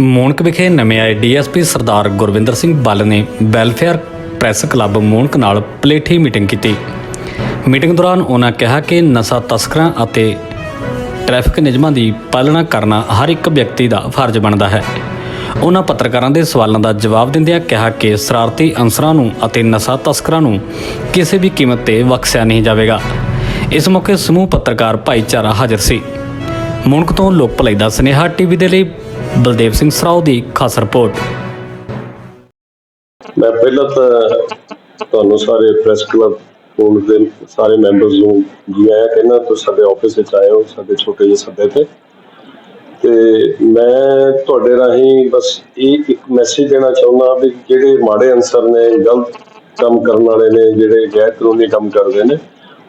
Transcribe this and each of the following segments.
ਮੋਣਕ ਵਿਖੇ ਨਵੇਂ ਆਏ D S P Sardar Gurvinder Singh Ball ਨੇ ਵੈਲਫੇਅਰ ਪ੍ਰੈਸ ਕਲੱਬ ਮੋਣਕ ਨਾਲ ਪਲੇਠੀ ਮੀਟਿੰਗ ਕੀਤੀ। ਮੀਟਿੰਗ ਦੌਰਾਨ ਉਹਨਾਂ ਕਿਹਾ ਕਿ ਨਸ਼ਾ ਤਸਕਰਾਂ ਅਤੇ ਟ੍ਰੈਫਿਕ ਨਿਯਮਾਂ ਦੀ ਪਾਲਣਾ ਕਰਨਾ ਹਰ ਇੱਕ ਵਿਅਕਤੀ ਦਾ ਫਰਜ਼ ਬਣਦਾ ਹੈ। ਉਹਨਾਂ ਪੱਤਰਕਾਰਾਂ ਦੇ ਸਵਾਲਾਂ ਦਾ ਜਵਾਬ ਦਿੰਦਿਆਂ ਕਿਹਾ ਕਿ ਸ਼ਰਾਰਤੀ ਅਨਸਰਾਂ ਨੂੰ ਅਤੇ ਨਸ਼ਾ ਤਸਕਰਾਂ ਨੂੰ ਕਿਸੇ ਵੀ ਕੀਮਤ ਤੇ ਬਖਸ਼ਿਆ ਨਹੀਂ ਜਾਵੇਗਾ। ਇਸ ਮੌਕੇ ਸਮੂਹ ਪੱਤਰਕਾਰ ਭਾਈਚਾਰਾ ਹਾਜ਼ਰ ਸੀ। ਮੁਣਕ ਤੋਂ ਲੋਕ ਭਲਾਈ ਦਾ ਸੁਨੇਹਾ ਟੀਵੀ ਦੇ ਲਈ ਬਲਦੇਵ ਸਿੰਘ ਸਰਾਓ ਦੀ ਖਾਸ ਰਿਪੋਰਟ। ਮੈਂ ਪਹਿਲਾਂ ਤਾਂ ਤੁਹਾਨੂੰ ਸਾਰੇ ਪ੍ਰੈਸ ਕਲੱਬ ਕੋਲ ਦੇ ਸਾਰੇ ਮੈਂਬਰਸ ਨੂੰ ਜੀ ਆਇਆਂ ਕਹਿੰਦਾ ਤੁਸੀਂ ਸਾਡੇ ਆਫਿਸ ਵਿੱਚ ਆਏ ਹੋ, ਸਾਡੇ ਛੋਟੇ ਜਿਹੇ ਸੱਦੇ ਤੇ। ਤੇ ਮੈਂ ਤੁਹਾਡੇ ਰਾਹੀਂ ਬਸ ਇਹ ਇੱਕ ਮੈਸੇਜ ਦੇਣਾ ਚਾਹੁੰਦਾ ਵੀ ਜਿਹੜੇ ਮਾੜੇ ਅਨਸਰ ਨੇ, ਗਲਤ ਕੰਮ ਕਰਨ ਵਾਲੇ ਨੇ, ਜਿਹੜੇ ਗੈਰ ਕਾਨੂੰਨੀ ਕੰਮ ਕਰਦੇ ਨੇ,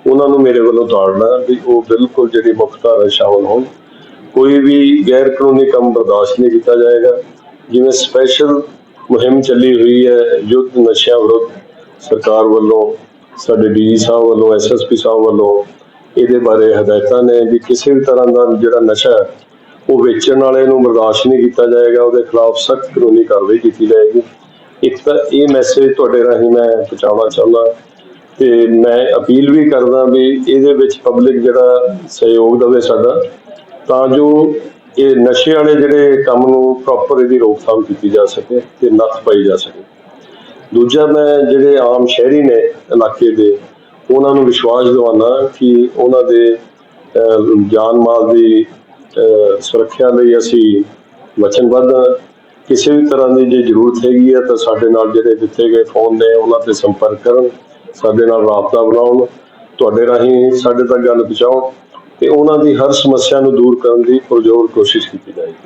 ਉਹਨਾਂ ਨੂੰ ਮੇਰੇ ਵੱਲੋਂ ਤਾੜਨਾ ਵੀ ਉਹ ਬਿਲਕੁਲ ਜਿਹੜੀ ਮੁੱਖ ਧਾਰਾ ਸ਼ਾਮਲ ਹੋਣ। ਕੋਈ ਵੀ ਗੈਰ ਕਾਨੂੰਨੀ ਕੰਮ ਬਰਦਾਸ਼ਤ ਨਹੀਂ ਕੀਤਾ ਜਾਏਗਾ। ਜਿਵੇਂ ਸਪੈਸ਼ਲ ਮੁਹਿੰਮ ਚੱਲੀ ਹੋਈ ਹੈ, ਯੁੱਧ ਨਸ਼ਿਆਂ ਵਿਰੁੱਧ ਸਰਕਾਰ ਵੱਲੋਂ, ਸਾਡੇ ਡੀਜੀ ਸਾਹਿਬ ਵੱਲੋਂ ਐਸਐਸਪੀ ਸਾਹਿਬ ਵੱਲੋਂ, ਇਹਦੇ ਬਾਰੇ ਹਦਾਇਤਾਂ ਨੇ ਵੀ ਕਿਸੇ ਵੀ ਤਰ੍ਹਾਂ ਦਾ ਜਿਹੜਾ ਨਸ਼ਾ ਉਹ ਵੇਚਣ ਵਾਲੇ ਨੂੰ ਬਰਦਾਸ਼ਤ ਨਹੀਂ ਕੀਤਾ ਜਾਏਗਾ। ਉਹਦੇ ਖਿਲਾਫ ਸਖਤ ਕਾਨੂੰਨੀ ਕਾਰਵਾਈ ਕੀਤੀ ਜਾਏਗੀ। ਇੱਕ ਤਾਂ ਇਹ ਮੈਸੇਜ ਤੁਹਾਡੇ ਰਾਹੀਂ ਮੈਂ ਪਹੁੰਚਾਉਣਾ ਚਾਹੁੰਦਾ ਤੇ ਮੈਂ ਅਪੀਲ ਵੀ ਕਰਦਾ ਵੀ ਇਹਦੇ ਵਿੱਚ ਪਬਲਿਕ ਜਿਹੜਾ ਸਹਿਯੋਗ ਦੇਵੇ ਸਾਡਾ। ਤਾਂ ਜੋ ਇਹ ਨਸ਼ੇ ਵਾਲੇ ਜਿਹੜੇ ਕੰਮ ਨੂੰ ਪ੍ਰੋਪਰ ਇਹਦੀ ਰੋਕਥਾਮ ਕੀਤੀ ਜਾ ਸਕੇ ਤੇ ਨੱਥ ਪਾਈ ਜਾ ਸਕੇ। ਦੂਜਾ ਮੈਂ ਜਿਹੜੇ ਆਮ ਸ਼ਹਿਰੀ ਨੇ ਇਲਾਕੇ ਦੇ, ਉਹਨਾਂ ਨੂੰ ਵਿਸ਼ਵਾਸ ਦਿਵਾਉਣਾ ਕਿ ਉਹਨਾਂ ਦੇ ਜਾਨ ਮਾਲ ਦੀ ਸੁਰੱਖਿਆ ਲਈ ਅਸੀਂ ਵਚਨਬੱਧ ਕਿਸੇ ਵੀ ਤਰ੍ਹਾਂ ਦੀ ਜੇ ਜ਼ਰੂਰਤ ਹੈਗੀ ਹੈ ਤਾਂ ਸਾਡੇ ਨਾਲ ਜਿਹੜੇ ਦਿੱਤੇ ਗਏ ਫੋਨ ਨੇ ਉਹਨਾਂ ਤੇ ਸੰਪਰਕ ਕਰਨ, ਸਾਡੇ ਨਾਲ ਰਾਬਤਾ ਬਣਾਉਣ, ਤੁਹਾਡੇ ਰਾਹੀਂ ਸਾਡੇ ਤੱਕ ਗੱਲ ਪਹੁੰਚਾਉਣ। ਤੇ ਉਹਨਾਂ ਦੀ ਹਰ ਸਮੱਸਿਆ ਨੂੰ ਦੂਰ ਕਰਨ ਦੀ ਪੁਰਜ਼ੋਰ ਕੋਸ਼ਿਸ਼ ਕੀਤੀ ਜਾਏਗੀ।